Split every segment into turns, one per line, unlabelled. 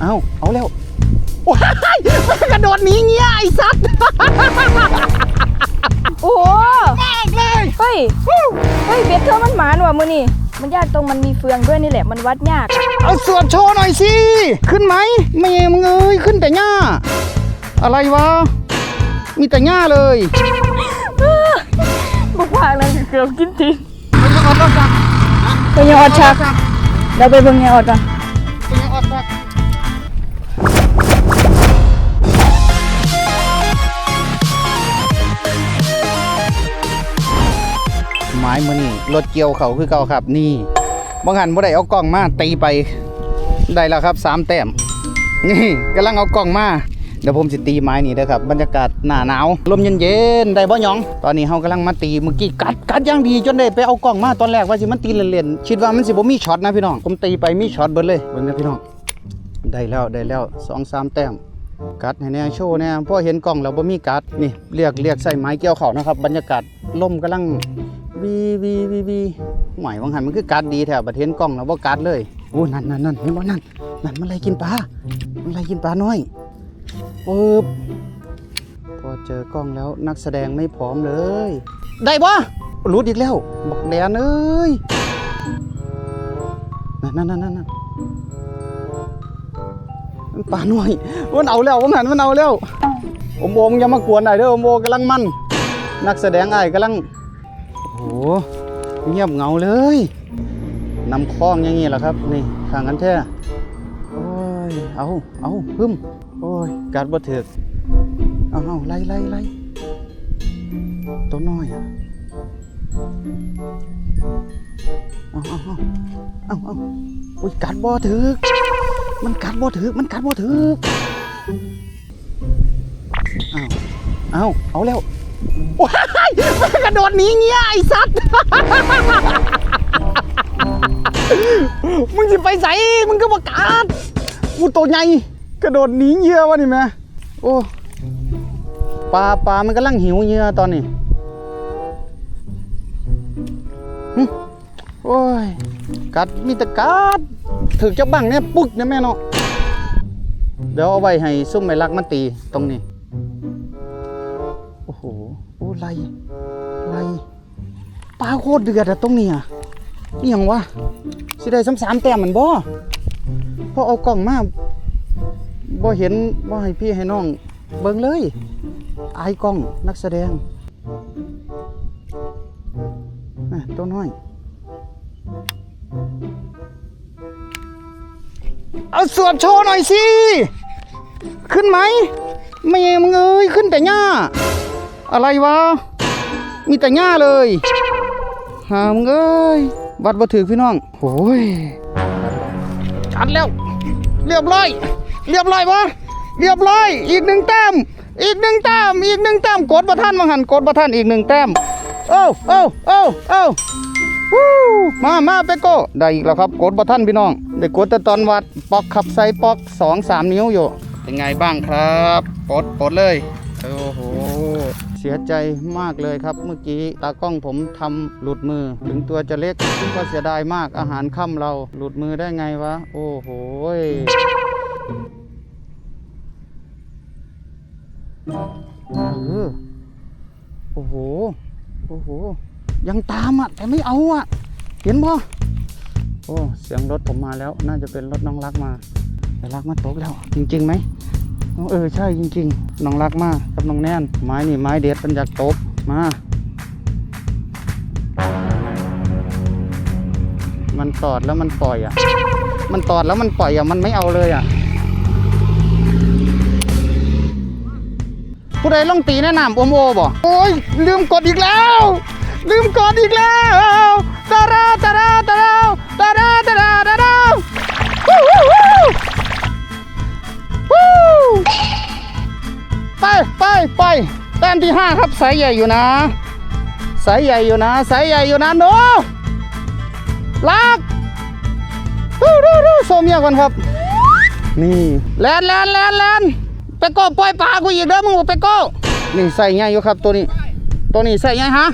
เอาเอาแล้วว้ายมันกระโดดหนีเงี้ยไอ้สัตว์
โอ้โห
มากเลย
เฮ้ยเฮ้ยเบ็ดเธอมันหมานว่ะมือนี่มันยากตรงมันมีเฟืองด้วยนี่แหละมันวัดยาก
เอาสวดโชว์หน่อยสิ ขึ้นไหมไม่มึงเอ้ยขึ้นแต่หญ้า อะไรวะ มีแต่หญ้าเลย
บุกพากเลยเกือบกินที
มันจะอดรถจัก
เพิ่งยังอดชักเราไปเบิ่งยังอดก่อน
มัน ไม้มือนี่รถเกี่ยวเขาคือเก่าครับ นี่บางหันบ่ได้เอากล้องมาตีไปได้แล้วครับสามแต้มนี่กำลังเอากล้องมาเดี๋ยวผมสิตีไม้นี่เด้อครับบรรยากาศหน้าหนาวลมเย็นๆได้บ่หยอง ตอนนี้เฮากำลังมาตีเมื่อกี้กัดกัดอย่างดีจนได้ไปเอากล้องมาตอนแรกว่าสิมันตีเล่นๆคิดว่ามันสิบ่มีช็อตนะพี่น้องผมตีไปมีช็อตเบิดเลยเบิ่งเด้อพี่น้องได้แล้วได้แล้วสองสามแต้มกัดให้แน่โชว์แน่พอเห็นกล้องแล้วบ่มีกัดนี่เรียกเรียกใส่ไม้เกี่ยวเขานะครับบรรยากาศลมกำลัง วีวีวีวีหมายว่างหันมันคือกัดดีแถวประเทศกล้องแล้วบ่ากัดเลยโอ้นั่นนั่นนั่นเห็นบ่นั่นนั่นมันอะไล่กินปลามันอะไล่กินปลาน้อยปึ๊บพอเจอกล้องแล้วนักแสดงไม่พร้อมเลย ได้บ่รุดอีกแล้วบอกแดนเอ้ยนั่นนั่นนั่นนั่นมันป่าหน่อยมันเอาแล้วมันหันมันเอาแล้วอมโอมอย่ามากวนไอ้เด้ออมโอกำลังมัน นักแสดงไอ้กำลัง หเงียบเงาเลยนำคล้องอย่างงี้แหละครับ นี่ข้างกันแท้โอ้ยเอาเอาพึ่มโอ้ยกัดบ่ถึกเอาเอาไล่ไล่ไล่ตัวน้อยอะเอาเอาเอาเอาเอาอุ้ยกัดบ่ถึก มันกัดบ่ถือมันกัดบ่ถืออ้าเอาเอาแล้ว ว้ายมันกระโดดหนีเงี้ยไอ้สัตว์ มึงสิไปใส่มึงก็ประกาศกูตัวใหญ่กระโดดหนีเหยื่อวะนี่แม่โอ้ปลาปลามันกำลังหิวเหยื่อตอนนี้โอ้ย กัดมีแต่กัดถึกจักบังเนี่ย ปึ๊กเนี่ยแม่เนาะเดี๋ยวเอาไว้ให้ซุ่มไม่รักมันตีตรงนี้ อ้ไล่ไล่ปลาโคตรเดือดอะตรงนี้อะนี่ยังวะสิได้ซ้ำสามแต้มเหมือนบ่พอเอากล่องมาบ่เห็นบ่ให้พี่ให้น้อง เบิ่งเลยอายกล้องนักแสดงน่ะตัวน้อย เอาสวดโชว์หน่อยสิ ขึ้นไหมไม่มึงเอ้ยขึ้นแต่หญ้า อะไรวะ มีแต่หญ้าเลยหามึงเอ้ยวัดบ่ถือพี่น้องโอ้ยชัดแล้ว เรียบร้อย เรียบร้อยวะเรียบร้อย อีกหนึ่งแต้ม อีกหนึ่งแต้ม อีกหนึ่งแต้ม กดประท่านมังหันกดประท่านอีกหนึ่งแต้ม โอ้โอ้โอ้โอ้วู้มามาไปโก้ ได้อีกแล้วครับกดประท่านพี่น้องได้กดแต่ตอนวัดปอกขับไซปอกสองสามนิ้วอยู่ เป็นไงบ้างครับ ปลดปลดเลย โอ้โห เสียใจมากเลยครับ เมื่อกี้ตากล้องผมทำหลุดมือ ถึงตัวจะเล็กก็เสียดายมากอาหารค่ำเราหลุดมือได้ไงวะ โอ้โหยเออโอ้โห โอ้โห ยังตามอะ แต่ไม่เอาอะ เห็นบ่โอ้ เสียงรถผมมาแล้ว น่าจะเป็นรถน้องรักมา แต่รักมาตกแล้ว จริงๆไหม เออใช่จริงๆ น้องรักมากกับน้องแน่น ไม้นี่ไม้เด็ดมันอยากตบมา มันตอดแล้วมันปล่อยอะ มันตอดแล้วมันปล่อยอะ มันไม่เอาเลยอะ ผู้ใดลองตีแนะนำอมโอบ่โอ้ยลืมกดอีกแล้ว ลืมกดอีกแล้ว ไปไปไปแต้มที่ห้าครับสายใหญ่อยู่นะ สายใหญ่อยู่นะสายใหญ่อยู่นะโนลากดูดูดูโซเมียก่อนครับ นี่แลนแลนแลนแลนไปโก้ปล่อยปลากูอีกเด้อมึงไปโก้นี่ใส่ไงอยู่ครับตัวนี้ ตัวนี้ใส่ไงฮะ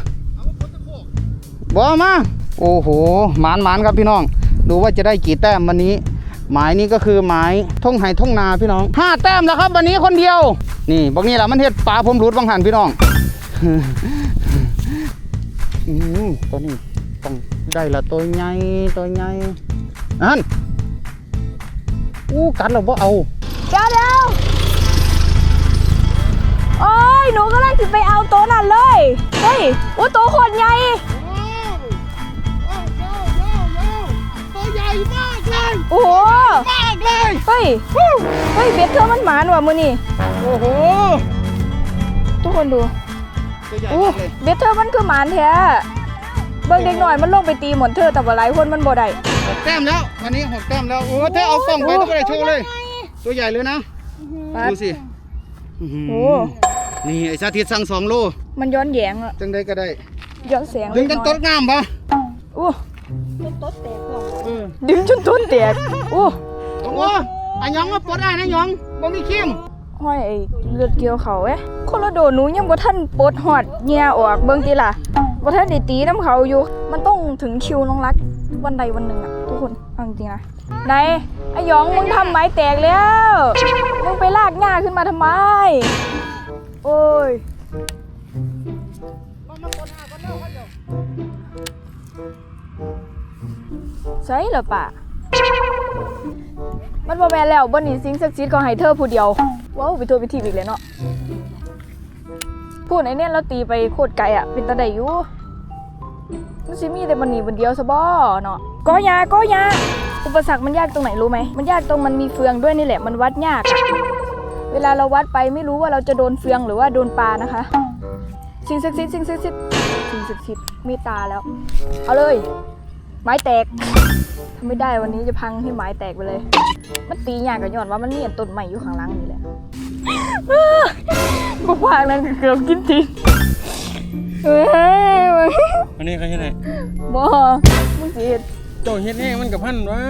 บอมาโอ้โหหมานหมานครับพี่น้อง ดูว่าจะได้กี่แต้มวันนี้ หมายนี้ก็คือหมายท่องไห่ท่องนาพี่น้องห้าแต้มแล้วครับวันนี้คนเดียว นี่บอกนี่แหละมันเห็ดปลาผมรูดบางหันพี่น้องอืมตัวนี้ต้องได้ละตัวใหญ่ตัวใหญ่อันอู้กัดเราบ่เอา
เดี๋ยวเดี๋ยวโอ้ยหนูกำลังจะไปเอาโต๊ะนั่นเลยเฮ้ยโอ้โต๊ะโคตรใหญ่
ตัวใหญ่มากเลย
โอ้โห
มาก เลย
เฮ้ย เฮ้ยเบ็ดเธอมันหมานว่ะมือนี่
โอ้โห
ทุกคนดู
ตัวใหญ่
อู้
มากเลย
เบ็ดเธอมันคือหมานแท้ เบิ่งเด็กหน่อยมันลงไปตีหมอนเธอแต่ว่าหลายคนมันบ่ได้
หกแต้มแล้ววันนี้หกแต้มแล้ว โอ้เธอเอากล้องไปต้องไปโชว์เลย ตัวใหญ่เลยนะ
ปัด
ดูสิอื้อหือ
โอ้
นี่ไอ้สาธิตสั่งสองโล
มันย้อนแยงอะ
จังได้ก็ได้
ย้อนแสง
ดึงกันต้นงามปะ
อู้
เออ
ดึงจนต้นแตกอู้
โอ้โหไอ้ยองมาปลดได้นะยองบ่มีคิม
ห้อยไอ้เลือดเกี่ยวเขาเอ้โคโลโดหนูยังบ่ทันปลดหอดเหงียออกเบิ่งติล่ะบ่ทันได้ตีน้ำเขาอยู่ มันต้องถึงคิวน้องรักวันใดวันหนึ่งอะทุกคนเอาจริงนะไหนไอ้ยองมึงทำไม้แตกแล้วมึงไปลากหญ้าขึ้นมาทำไม โอ้ยใช่เหรอป่ะ มันบ่แม่นแล้วบ่นี่สิงศักดิ์สิทธิ์ก็ให้เธอผู้เดียวว้าวไปโทษไปทีอีกเลยเนาะพูดไอ้เนี่ยเราตีไปโคตรไกลอะ เป็นตาได้อยู่มันสิมีแต่บันนี้บันเดียวซะบ่เนาะก็ยาก็ยาอุปสรรคมันยากตรงไหนรู้ไหมมันยากตรงมันมีเฟืองด้วยนี่แหละมันวัดยาก เวลาเราวัดไปไม่รู้ว่าเราจะโดนเฟืองหรือว่าโดนปลานะคะสิ่งศักดิ์สิทธิ์สิ่งศักดิ์สิทธิ์สิ่งศักดิ์สิทธิ์มตตาแล้ว เอาเลย ไม้แตกทำไม่ได้วันนี้จะพังให้ไม้แตกไปเลย มันตียากกับย้อนว่ามันมีอันต้นใหม่อยู่ข้างหล่างนี่แหละกูพากนั่นก็เกือบกินทิ้งเฮ้ยมึง
อันนี้เขาเฮ็ดให้
บ่มึงสิเฮ็ด
เจ้าเฮ็ดแห้งมันกับพันวะ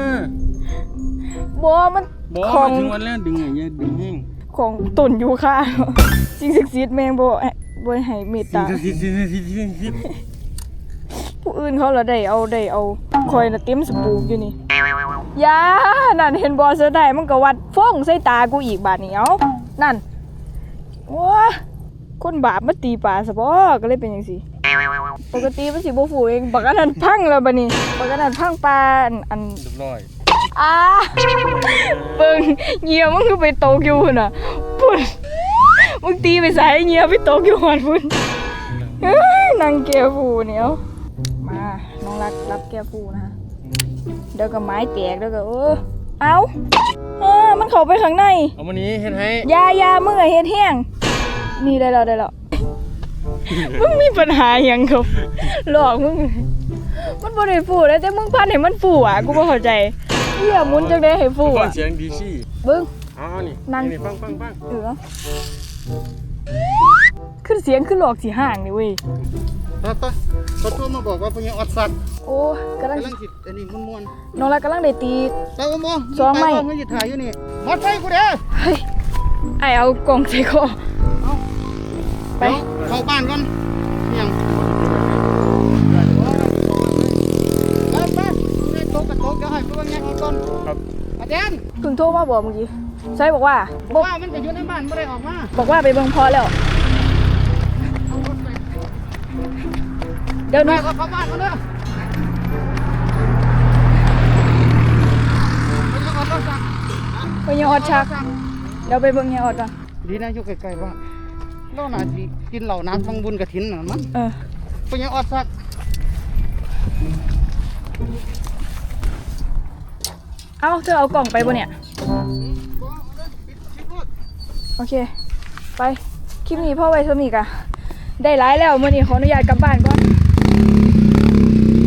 บ่มัน
บ่
ของ
มาถึงวันแล้วดึงไงอย่าดึงแห้ง
ของต้นอยู่ค่ะสิ่งศักดิ์สิทธิ์แม่งบ่ให้บ่ให้เมต
สิ่
ตาง
ศักดิ์สิทธิ์สิ่งศักดิ์สิทธิ์สิ่งศักดิ์สิทธิ์
ผู้อื่นเขาละได้เอาได้เอาคอยน่ะเต็มสปูกอยู่นี่ยานั่นเห็นบ่เสือได้มันก็วัดฟ้องใส่ตากูอีกบาดนี้เอ้านั่นว้าคนบาปมาตีปลาซะบ่ก็เลยเป็นจังซี่ปกติมันสิบ่ฟูเองบักอันนั้นพังแล้วบัดนี้บักอันนั้นพังปลาอันอัน
เรียบร้อย
อ่าเบิ่งเหยียมึงคือไปตกอยู่พุ่นน่ะพุ่นมึงตีไปใส่เหยียไปตกอยู่หอนพุ่นเอ้ยนางแก้วฟูเนี่ยเอามาน้อง รักรับแก้วฟูนะฮะเดี๋ยวก็ไม้แตกเดี๋ยวก็เออเอาเออมันเข้าไปข้างใน
เอาวันนี้เฮ็ดให้
อยาอยามึงอะเฮ็ดแห้งนี่ได้แล้วได้แล้วมึงมีปัญหาหยังครับหลอกมึงมันบ่ได้ฟูแล้วแต่มึงพันให้มันฟูอะกูบ่เข้าใจเหี้ยหมุนจังได้ให้ฟู
ฟั
อะ
งเสียงดีซี่
เบิ่ง
เอ๋อนี่
นั่ง
นี่ฟังฟังฟัง
เออ ขึ้นเสียงขึ้นหลอกสีห่างนี่เว้ย
ต่อต่อเขาโทรมาบอกว่าพวกนี้อดสัตว์
โอ้กำลัง
กำลังสิอันนี้ม้วน
น้องรักกำลังได้ตี
ๆแล้วโม
สองไม้
ปว่ามึงจะถ่ายอยู่นี่มัดไฟกูเด้อ
เฮ้ยไอเอากล่องใส่คอไป
เดี๋ยวเข้าบ้านก่อนเนี่ยงไปไปไม่ตกกระตกเดี๋ยวให้เพื่อนยังเอาต้น
ครับ
อาจารย์
เพิ่งโทรมาบอกเมื่อกี้ ใช่บอกว่า
บอกว่ามันจะอยู่ในบ้านไม่ได้ออกมา
บอกว่าไปเบิ่งพอแล้ว
เอารถไป
เดี๋ยวห
ไป
นู
ก็เข้าบ้านกันเด้อไปเอารถสั่ง
ไปยังออดชักเดี๋ยวไปเบิ่งยังออดก่อน
ดีนะอยู่ใกล้ๆบ้านเราหนาสิกินเหล่าน้ำฟังบุญกระถินน่ะมัน
เออ
ไปยังอดสัก
เอาเธอเอากล่องไปบ่เนี่ย โอเค ไป คลิปนี้พ่อไว้เท่านี้กะได้ร้ายแล้วมื่อนี้ขออนุญาตกลับบ้านก่อน